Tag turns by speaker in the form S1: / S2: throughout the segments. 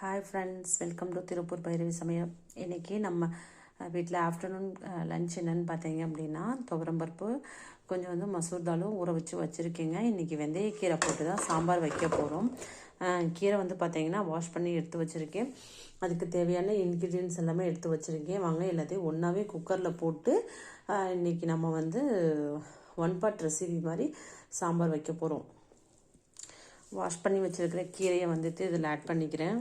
S1: Hi friends welcome to Tiruppur Bhairavi சமயம் இன்றைக்கி நம்ம வீட்டில் ஆஃப்டர்நூன் லன்ச் என்னன்னு பார்த்தீங்க அப்படின்னா துவரம்பருப்பு கொஞ்சம் வந்து மசூர் தாலும் ஊற வச்சு வச்சுருக்கீங்க. இன்றைக்கி வெந்தயக்கீரை போட்டு தான் சாம்பார் வைக்க போகிறோம் கீரை வந்து பார்த்தீங்கன்னா வாஷ் பண்ணி எடுத்து வச்சுருக்கேன். அதுக்கு தேவையான இன்க்ரீடியன்ஸ் எல்லாமே எடுத்து வச்சுருக்கேன். வாங்க எல்லாத்தையும் ஒன்றாவே குக்கரில் போட்டு இன்றைக்கி நம்ம வந்து ஒன் பார்ட் ரெசிபி மாதிரி சாம்பார் வைக்க போகிறோம் வாஷ் பண்ணி வச்சுருக்கிற கீரையை வந்துட்டு இதில் ஆட் பண்ணிக்கிறேன்.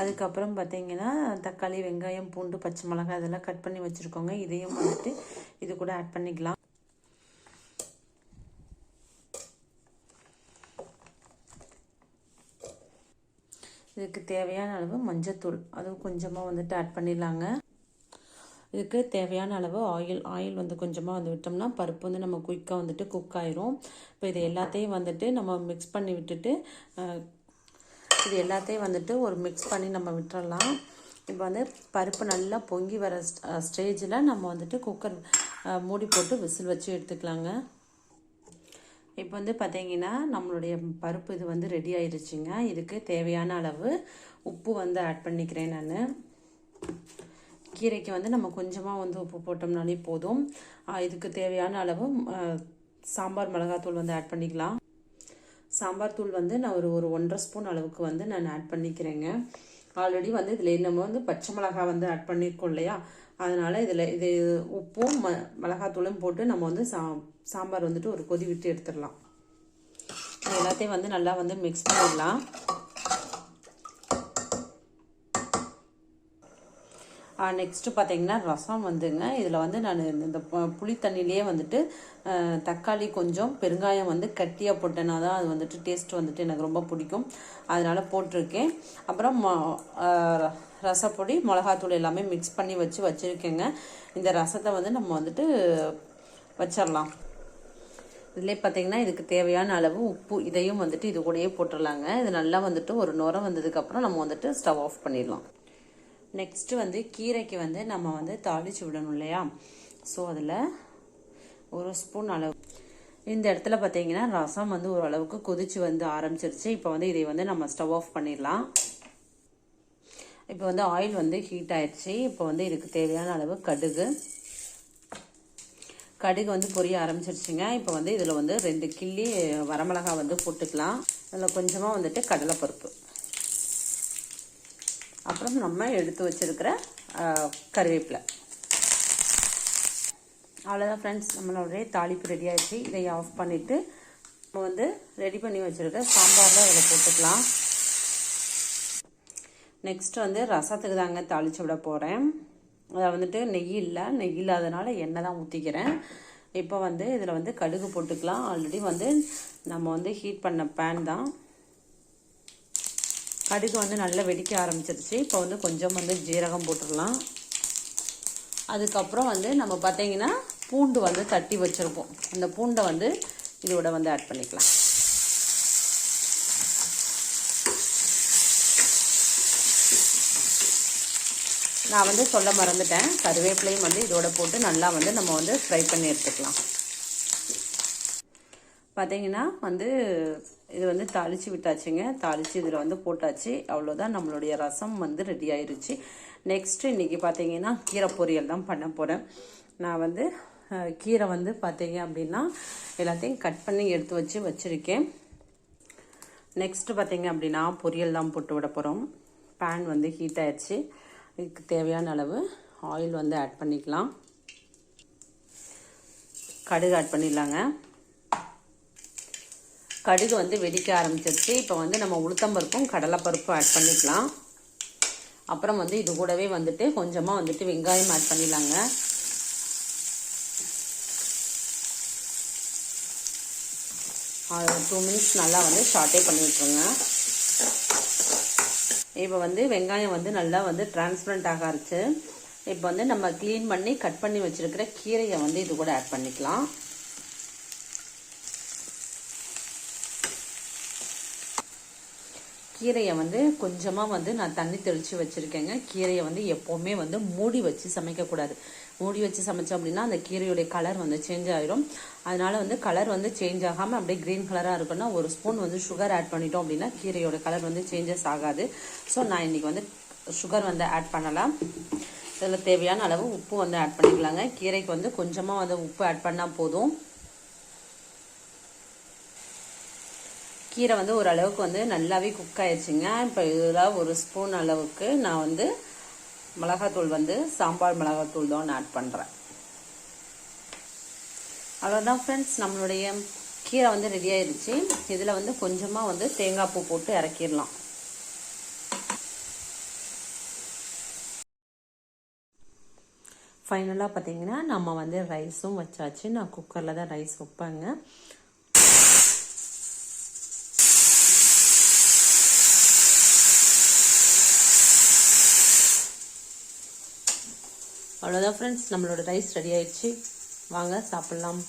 S1: அதுக்கப்புறம் பார்த்தீங்கன்னா தக்காளி வெங்காயம் பூண்டு பச்சை மிளகாய் இதெல்லாம் கட் பண்ணி வச்சுருக்கோங்க. இதையும் வந்துட்டு இது கூட ஆட் பண்ணிக்கலாம். இதுக்கு தேவையான அளவு மஞ்சத்தூள். அதுவும் கொஞ்சமாக வந்துட்டு ஆட் பண்ணிடலாங்க. இதுக்கு தேவையான அளவு ஆயில் ஆயில் வந்து கொஞ்சமாக வந்து விட்டோம்னா பருப்பு வந்து நம்ம குயிக்காக வந்துட்டு குக் ஆயிரும். இப்போ இது எல்லாத்தையும் வந்துட்டு நம்ம மிக்ஸ் பண்ணி விட்டுட்டு இது எல்லாத்தையும் வந்துட்டு ஒரு மிக்ஸ் பண்ணி நம்ம விட்டுறலாம். இப்போ வந்து பருப்பு நல்லா பொங்கி வர ஸ்டேஜில் நம்ம வந்துட்டு குக்கர் மூடி போட்டு விசில் வச்சு எடுத்துக்கலாங்க. இப்போ வந்து பார்த்தீங்கன்னா நம்மளுடைய பருப்பு இது வந்து ரெடி ஆயிடுச்சுங்க இதுக்கு தேவையான அளவு உப்பு வந்து ஆட் பண்ணிக்கிறேன் நான். கீரைக்கு வந்து நம்ம கொஞ்சமாக வந்து உப்பு போட்டோம்னாலே போதும். இதுக்கு தேவையான அளவு சாம்பார் மிளகாத்தூள் வந்து ஆட் பண்ணிக்கலாம். சாம்பார் தூள் வந்து நான் ஒரு ஒரு ஒன்றரை ஸ்பூன் அளவுக்கு வந்து நான் ஆட் பண்ணிக்கிறேங்க. ஆல்ரெடி வந்து இதில் நம்ம வந்து பச்சை மிளகா வந்து ஆட் பண்ணியிருக்கோம் இல்லையா? அதனால் இதில் இது உப்பும் ம மிளகாத்தூளும் போட்டு நம்ம வந்து சா சாம்பார் வந்துட்டு ஒரு கொதி விட்டு எடுத்துடலாம். எல்லாத்தையும் வந்து நல்லா வந்து மிக்ஸ் பண்ணிடலாம். நெக்ஸ்ட்டு பார்த்தீங்கன்னா ரசம் வந்துங்க. இதில் வந்து நான் இந்த புளி தண்ணியிலே வந்துட்டு தக்காளி கொஞ்சம் பெருங்காயம் வந்து கட்டியாக போட்டேன்னா தான் அது வந்துட்டு டேஸ்ட் வந்துட்டு எனக்கு ரொம்ப பிடிக்கும். அதனால் போட்டிருக்கேன். அப்புறம் ரசப்பொடி மிளகாத்தூள் எல்லாமே மிக்ஸ் பண்ணி வச்சு வச்சுருக்கேங்க. இந்த ரசத்தை வந்து நம்ம வந்துட்டு வச்சிடலாம் இதிலே பார்த்தீங்கன்னா இதுக்கு தேவையான அளவு உப்பு இதையும் வந்துட்டு இது கூடயே போட்டுடலாங்க இது நல்லா வந்துட்டு ஒரு நுரம் வந்ததுக்கப்புறம் நம்ம வந்துட்டு ஸ்டவ் ஆஃப் பண்ணிடலாம் நெக்ஸ்ட்டு வந்து கீரைக்கு வந்து நம்ம வந்து தாளித்து விடணும் இல்லையா? ஸோ அதில் ஒரு ஸ்பூன் அளவு. இந்த இடத்துல பார்த்தீங்கன்னா ரசம் வந்து ஓரளவுக்கு கொதிச்சு வந்து ஆரம்பிச்சிருச்சு. இப்போ வந்து இதை வந்து நம்ம ஸ்டவ் ஆஃப் பண்ணிடலாம். இப்போ வந்து ஆயில் வந்து ஹீட் ஆயிடுச்சு. இப்போ வந்து இதுக்கு தேவையான அளவு கடுகு. கடுகு வந்து பொரிய ஆரம்பிச்சிருச்சுங்க. இப்போ வந்து இதில் வந்து ரெண்டு கிள்ளி வரமிளகா வந்து போட்டுக்கலாம். அதில் கொஞ்சமாக வந்துட்டு கடலைப்பருப்பு. அப்புறம் நம்ம எடுத்து வச்சுருக்கிற கருவேப்பிலை. அவ்வளோதான் ஃப்ரெண்ட்ஸ் நம்மளுடைய தாளிப்பு ரெடி ஆகிடுச்சு இதை ஆஃப் பண்ணிவிட்டு நம்ம வந்து ரெடி பண்ணி வச்சுருக்க சாம்பாரில் அதில் போட்டுக்கலாம். நெக்ஸ்ட் வந்து ரசத்துக்கு தாங்க தாளித்து விட போகிறேன் அதை வந்துட்டு நெய் இல்லை. நெய் இல்லாதனால எண்ணெய் தான் ஊற்றிக்கிறேன் இப்போ வந்து இதில் வந்து கடுகு போட்டுக்கலாம். ஆல்ரெடி வந்து நம்ம வந்து ஹீட் பண்ண பேன் தான். கடுகு வந்து நல்லா வெடிக்க ஆரம்பிச்சிருச்சு. இப்போ வந்து கொஞ்சம் வந்து ஜீரகம் போட்டுடலாம் அதுக்கப்புறம் வந்து நம்ம பார்த்தீங்கன்னா பூண்டு வந்து தட்டி வச்சுருப்போம். அந்த பூண்டை வந்து இதோட வந்து ஆட் பண்ணிக்கலாம். நான் வந்து சொல்ல மறந்துட்டேன். கருவேப்பிலையும் வந்து இதோட போட்டு நல்லா வந்து நம்ம வந்து ஃப்ரை பண்ணி எடுத்துக்கலாம். பார்த்தீங்கன்னா வந்து இது வந்து தாளித்து விட்டாச்சுங்க. தாளித்து இதில் வந்து போட்டாச்சு. அவ்வளோதான் நம்மளுடைய ரசம் வந்து ரெடி ஆயிருச்சு. நெக்ஸ்ட்டு இன்றைக்கி பார்த்தீங்கன்னா கீரை பொரியல் தான் பண்ண போகிறேன் நான் வந்து கீரை வந்து பார்த்தீங்க அப்படின்னா எல்லாத்தையும் கட் பண்ணி எடுத்து வச்சு வச்சுருக்கேன். நெக்ஸ்ட்டு பார்த்தீங்க அப்படின்னா பொரியல் தான் போட்டு விட போகிறோம் பேன் வந்து ஹீட் ஆயிடுச்சு இதுக்கு தேவையான அளவு ஆயில் வந்து ஆட் பண்ணிக்கலாம். கடுகு ஆட் பண்ணிடலாங்க. கடுகு வந்து வெடிக்க ஆரம்பிச்சிருச்சு. இப்போ வந்து நம்ம உளுத்தம்பருப்பும் கடலைப்பருப்பும் ஆட் பண்ணிக்கலாம். அப்புறம் வந்து இது கூடவே வந்துட்டு கொஞ்சமாக வந்துட்டு வெங்காயம் ஆட் பண்ணிடலாங்க. டூ மினிட்ஸ் நல்லா வந்து ஷார்ட்டே பண்ணி விட்ருங்க இப்போ வந்து வெங்காயம் வந்து நல்லா வந்து டிரான்ஸ்பரண்ட் ஆக ஆரம்பிச்சு இப்போ வந்து நம்ம க்ளீன் பண்ணி கட் பண்ணி வச்சுருக்கிற கீரையை வந்து இது கூட ஆட் பண்ணிக்கலாம். கீரையை வந்து கொஞ்சமாக வந்து நான் தண்ணி தெளித்து வச்சுருக்கேங்க. கீரையை வந்து எப்போவுமே வந்து மூடி வச்சு சமைக்கக்கூடாது. மூடி வச்சு சமைச்சோம் அப்படின்னா அந்த கீரையுடைய கலர் வந்து சேஞ்ச் ஆகிடும் அதனால் வந்து கலர் வந்து சேஞ்ச் ஆகாமல் அப்படியே க்ரீன் கலராக இருக்குன்னா ஒரு ஸ்பூன் வந்து சுகர் ஆட் பண்ணிட்டோம் அப்படின்னா கீரையோட கலர் வந்து சேஞ்சஸ் ஆகாது. ஸோ நான் இன்றைக்கி வந்து சுகர் வந்து ஆட் பண்ணலாம். இதில் தேவையான அளவு உப்பு வந்து ஆட் பண்ணிக்கலாங்க. கீரைக்கு வந்து கொஞ்சமாக வந்து உப்பு ஆட் பண்ணால் போதும். கீரை வந்து ஓரளவுக்கு வந்து நல்லாவே குக் ஆயிடுச்சுங்க இப்போ இதில் ஒரு ஸ்பூன் அளவுக்கு நான் வந்து மிளகாத்தூள் வந்து சாம்பார் மிளகாத்தூள் தான் ஆட் பண்ணுறேன் அவ்வளோதான் ஃப்ரெண்ட்ஸ் நம்மளுடைய கீரை வந்து ரெடி ஆயிடுச்சு இதில் வந்து கொஞ்சமாக வந்து தேங்காய் பூ போட்டு இறக்கிடலாம். ஃபைனலாக பார்த்தீங்கன்னா நம்ம வந்து ரைஸும் வச்சாச்சு. நான் குக்கரில் தான் ரைஸ் வைப்பேங்க. அவ்வளோதான் ஃப்ரெண்ட்ஸ் நம்மளோட ரைஸ் ரெடி ஆயிடுச்சு. வாங்க சாப்பிட்லாம்.